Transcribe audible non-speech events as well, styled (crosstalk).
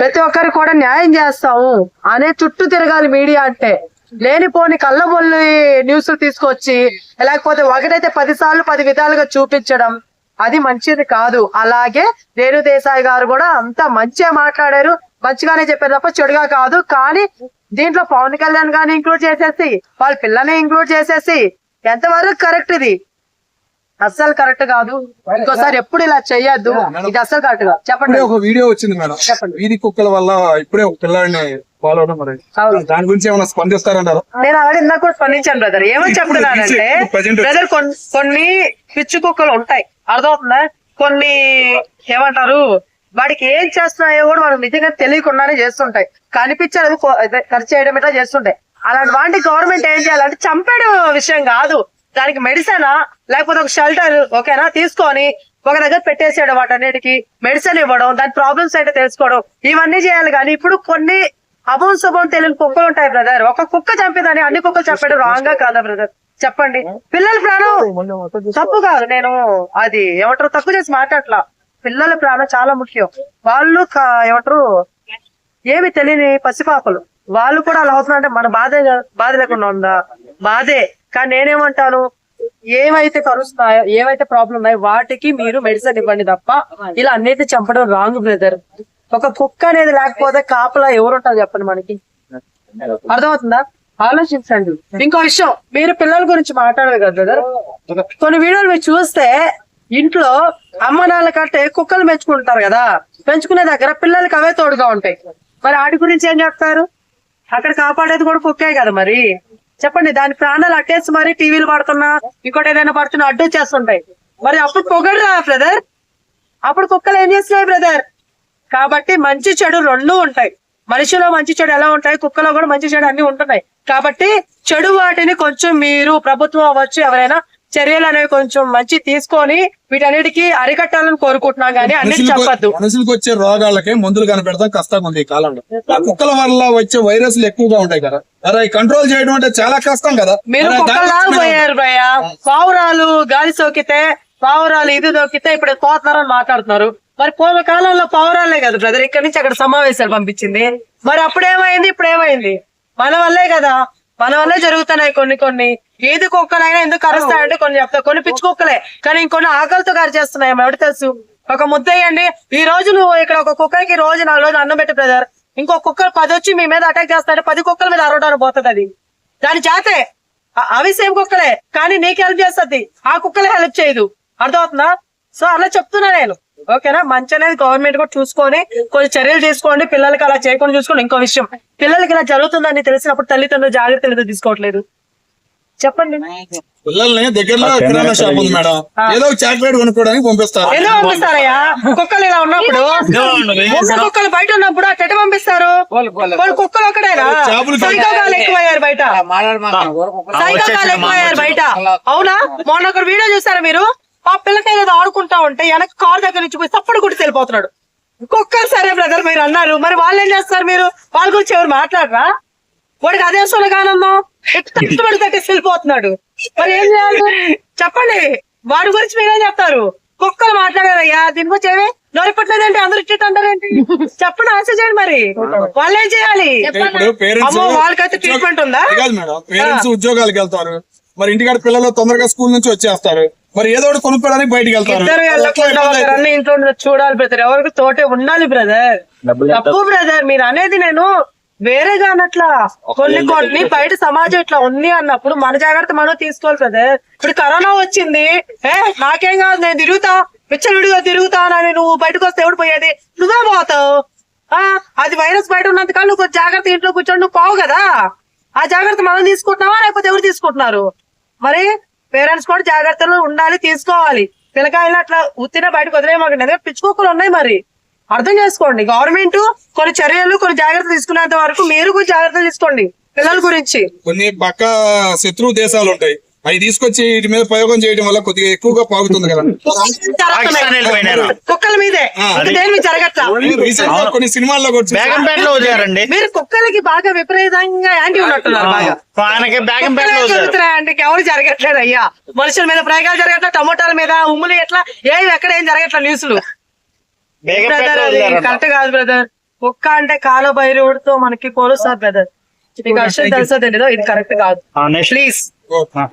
ప్రతి ఒక్కరికి కూడా న్యాయం చేస్తాము. అనే చుట్టూ తిరగాలి మీడియా అంటే. లేనిపోని కళ్ళబొల్లి న్యూస్ తీసుకొచ్చి లేకపోతే ఒకటైతే పది సార్లు పది విధాలుగా చూపించడం అది మంచిది కాదు. అలాగే రేణు దేశాయ్ గారు కూడా అంతా మంచిగా మాట్లాడారు. మంచిగానే చెప్పారు తప్ప చెడుగా కాదు. కానీ దీంట్లో పవన్ కళ్యాణ్ గారిని ఇంక్లూడ్ చేసేసి వాళ్ళ పిల్లని ఇంక్లూడ్ చేసేసి ఎంతవరకు కరెక్ట్ ఇది? అస్సలు కరెక్ట్ కాదు. ఇంకోసారి ఎప్పుడు ఇలా చెయ్యొద్దు. ఇది అస్సలు కరెక్ట్ కాదు. చెప్పండి. ఒక వీడియో వచ్చింది మేడం. చెప్పండి. వీధి కుక్కల వల్ల ఇప్పుడే ఒక పిల్లాడిని ఫాలో అవడం మరి. అవును. దాని గురించి ఏమైనా స్పందిస్తారంటారు? నేను అలాగే ఇందాక కూడా స్పందించాను బ్రదర్ ఏమని చెప్తున్నానంటే. బ్రదర్ కొన్ని పిచ్చి కుక్కలు ఉంటాయి. అర్థమవుతుందా? కొన్ని ఏమంటారు వాడికి ఏం చేస్తున్నాయో కూడా మనకు నిజంగా తెలియకుండానే చేస్తుంటాయి. కనిపించేది కొ- అదే ఖర్చు చేయడం ఇట్లా చేస్తుంటాయి. అలాంటి వాటి గవర్నమెంట్ ఏం చేయాలంటే చంపేయడం విషయం కాదు. దానికి మెడిసిన్ లేకపోతే ఒక షెల్టర్ ఓకేనా? తీసుకొని ఒక దగ్గర పెట్టేసేయడం వాటన్నిటికి మెడిసిన్ ఇవ్వడం దాని ప్రాబ్లమ్స్ ఏంటో తెలుసుకోవడం ఇవన్నీ చేయాలి. కానీ ఇప్పుడు కొన్ని అభం శుభం తెలియని కుక్కలు ఉంటాయి బ్రదర్ ఒక కుక్క చంపేదాన్ని అన్ని కుక్కలు చంపేయడం రాంగ్గా కాదా బ్రదర్ చెప్పండి. పిల్లల ప్రాణం తప్పు కాదు. నేను అది ఏమంటారు తప్పు చేసి మాట్లాడట్లా. పిల్లల ప్రాణం చాలా ముఖ్యం. వాళ్ళు ఏమంటారు ఏమి తెలియని పసిపాపలు. వాళ్ళు కూడా అలా అవుతున్నారంటే మన బాధే బాధ లేకుండా ఉందా? బాధే. కానీ నేనేమంటాను ఏవైతే కరుస్తున్నాయో ఏవైతే ప్రాబ్లం ఉన్నాయో వాటికి మీరు మెడిసిన్ ఇవ్వండి తప్ప ఇలా అన్నిటి చంపడం రాంగ్ బ్రదర్ ఒక కుక్క అనేది లేకపోతే కాపలా ఎవరు ఉంటారు చెప్పండి మనకి? అర్థమవుతుందా? ఆలోచించండి. ఇంకో విషయం మీరు పిల్లల గురించి మాట్లాడదు కదా బ్రదర్ కొన్ని వీడియోలు మీరు చూస్తే ఇంట్లో అమ్మ నాన్న కంటే కుక్కలు పెంచుకుంటారు కదా పెంచుకునే దగ్గర పిల్లలకి అవే తోడుగా ఉంటాయి. మరి వాటి గురించి ఏం చెప్తారు? అక్కడ కాపాడేది కూడా కుక్కే కదా మరి. చెప్పండి దాని ప్రాణాలు అట్టేసి మరి టీవీలు పడుతున్నా ఇంకోటి ఏదైనా పడుతున్నా అడ్డు చేస్తుంటాయి. మరి అప్పుడు పొగడరా బ్రదర్? అప్పుడు కుక్కలు ఏం చేస్తున్నాయి బ్రదర్? కాబట్టి మంచి చెడు రెండు ఉంటాయి. మనిషిలో మంచి చెడు ఎలా ఉంటాయి? కుక్కలో కూడా మంచి చెడు అన్ని ఉంటున్నాయి. కాబట్టి చెడు వాటిని కొంచెం మీరు ప్రభుత్వం అవ్వచ్చు ఎవరైనా చర్యలు అనేవి కొంచెం మంచి తీసుకొని వీటన్నిటికీ అరికట్టాలని కోరుకుంటున్నాం కానీ అన్నిటి చెప్పద్దు. మనుషులకు వచ్చే రోగాలకి మందులు కనిపెడతాం కష్టంగా ఉంది ఈ కాలంలో. కుక్కల వల్ల వచ్చే వైరస్లు ఎక్కువగా ఉంటాయి కదా. అరే కంట్రోల్ చేయడం అంటే చాలా కష్టం కదా. మీరు కుక్కలాగా పోయారు భయ్య. పావురాలు గాలి సోకితే పావురాలు ఇది దొక్కితే ఇప్పుడు పోతున్నారని మాట్లాడుతున్నారు. మరి పూర్వ కాలంలో పావురాలే కదా బ్రదర్. ఇక్కడ నుంచి అక్కడ సమావేశాలు పంపించింది. మరి అప్పుడేమైంది? ఇప్పుడు ఏమైంది మన వల్లే కదా. మన వల్లే జరుగుతున్నాయి కొన్ని కొన్ని. ఏది కుక్కలైనా ఎందుకు కరుస్తాయంటే కొన్ని చెప్తా. కొన్ని పిచ్చి కుక్కలే. కానీ ఇంకొన్ని ఆకలితో గారి చేస్తున్నాయి. ఎవరు తెలుసు? ఒక ముద్దయ్యండి. ఈ రోజు నువ్వు ఇక్కడ ఒక కుక్కకి రోజు నాలుగు రోజులు అన్నం పెట్టి బ్రదర్ ఇంకో కుక్కలు పది వచ్చి మీ మీద అటాక్ చేస్తాడు పది కుక్కల మీద అరవడానికి పోతుంది అది. దాని జాతే. అవి సేమ్ కుక్కలే. కానీ నీకు హెల్ప్ చేస్తుంది. ఆ కుక్కలే హెల్ప్ చేయదు. అర్థమవుతుందా? సో అలా చెప్తున్నా నేను. ఓకేనా? మంచి అనేది గవర్నమెంట్ కూడా చూసుకొని కొన్ని చర్యలు తీసుకోండి. పిల్లలకి అలా చేయకుండా చూసుకోండి. ఇంకో విషయం. పిల్లలకి ఇలా జరుగుతుందని తెలిసినప్పుడు తల్లిదండ్రులు జాగ్రత్తలు తీసుకోవట్లేదు? చెప్పండి. పిల్లల్ని దగ్గరలో కిరాణా షాప్ ఉంది మేడం. ఏదో చాక్లెట్ కొనుక్కోవడానికి పంపిస్తారు. ఎందుకు పంపిస్తారయ్యా? కుక్కలు ఇలా ఉన్నప్పుడు ఉన్న కుక్కలు బయట ఉన్నప్పుడు అట్ట పంపిస్తారు? వాళ్ళు కుక్కలు ఒకటేనా? సైకోగాలు ఎక్కువయ్యారు బయట. సైకోగాలు ఎక్కువయ్యారు బయట. అవునా? మొన్న ఒక వీడియో చూసారా మీరు? ఆ పిల్లకాయ ఏదో ఆడుకుంటా ఉంటే వెనక కార్ దగ్గర నుంచి పోయి తప్పుడు కుట్టి వెళ్ళిపోతున్నాడు. కుక్కలు సరే బ్రదర్ మీరు అన్నారు. మరి వాళ్ళు ఏం చేస్తారు మీరు? వాళ్ళ గురించి ఎవరు మాట్లాడరా? వాడికి అదే సులగానందం ఎట్టుబడి (laughs) తగ్గేసి వెళ్ళిపోతున్నాడు. మరి ఏం చేయాలి? చెప్పండి. వాడి గురించి మీరేం చెప్తారు? కుక్కలు మాట్లాడారయ్యా. దీని గురించి ఏమి? నొరిపట్లేదంటే అందరు ఇచ్చేట అంటారేంటి? చెప్పండి ఆన్సర్ చేయండి మరి. వాళ్ళు ఏం చేయాలి? ఇప్పుడు పేరెంట్స్ అమ్మో వాళ్ళకైతే ట్రీట్మెంట్ ఉందా? మేడం. పేరెంట్స్ ఉద్యోగాలకు వెళ్తారు. మరి ఇంటికాడ పిల్లలు తొందరగా స్కూల్ నుంచి వచ్చేస్తారు. మరి ఏదో ఒకటి కొనుక్కోవడానికి బయటికి వెళ్తారు. ఇంట్లో చూడాలి బ్రదర్. ఎవరికి తోటే ఉండాలి బ్రదర్. తప్పు బ్రదర్. మీరు అనేది నేను వేరేగా అన్నట్లా కొన్ని కొన్ని బయట సమాజం ఇట్లా ఉంది అన్నప్పుడు మన జాగ్రత్త మనం తీసుకోవాలి బ్రదర్. ఇప్పుడు కరోనా వచ్చింది. ఏ నాకేం కాదు నేను తిరుగుతా. విచ్చలుడిగా తిరుగుతానని నువ్వు బయటకు వస్తే ఎవడు పోయేది? నువ్వే పోతావు. ఆ అది వైరస్ బయట ఉన్నంత కాలం నువ్వు జాగ్రత్త ఇంట్లో కూర్చొని నువ్వు పోవు కదా. ఆ జాగ్రత్త మనం తీసుకుంటున్నావా? లేకపోతే ఎవరు తీసుకుంటున్నారు? మరి పేరెంట్స్ కూడా జాగ్రత్తలు ఉండాలి తీసుకోవాలి. పిల్లకాయలు అట్లా ఉత్తిన బయటకు వదిలేయమాకండి పిచ్చుకోకలు ఉన్నాయి మరి. అర్థం చేసుకోండి. గవర్నమెంట్ కొన్ని చర్యలు కొన్ని జాగ్రత్తలు తీసుకునేంత వరకు మీరు కూడా జాగ్రత్తలు తీసుకోండి పిల్లల గురించి. కొన్ని పక్క శత్రు దేశాలు ఉంటాయి. అవి తీసుకొచ్చి వీటి మీద ప్రయోగం చేయడం వల్ల కొద్దిగా ఎక్కువగా పాగుతుంది కదా. పాకిస్తాన్ వెళ్ళిపోయినారు. కుక్కల మీదే. దేని మీద జరగట్లా? రీసెంట్గా కొన్ని సినిమాల్లో వదిలారండి. మీరు కుక్కలకి బాగా విపరీతంగా యాంటీ ఉన్నట్టున్నారు బాగా. ఆయనకి బేగంపేటలో కుక్కలే వదిలారు. జరుగుతున్నాయి అంటే ఎవరు జరగట్లేదు అయ్యా. మనుషుల మీద ప్రయోగాలు జరగట్లా టమోటాల మీద ఉమ్ములు ఎట్లా ఏవి ఎక్కడ ఏం జరగట్లా న్యూస్లు? బ్రదర్ అది. కరెక్ట్ కాదు బ్రదర్ కుక్క అంటే కాల భైరవుడితో మనకి పోలుస్తారు బ్రదర్ మీకు అసలు తెలుసో తెలీదో? ఇది కరెక్ట్ కాదు. ప్లీజ్.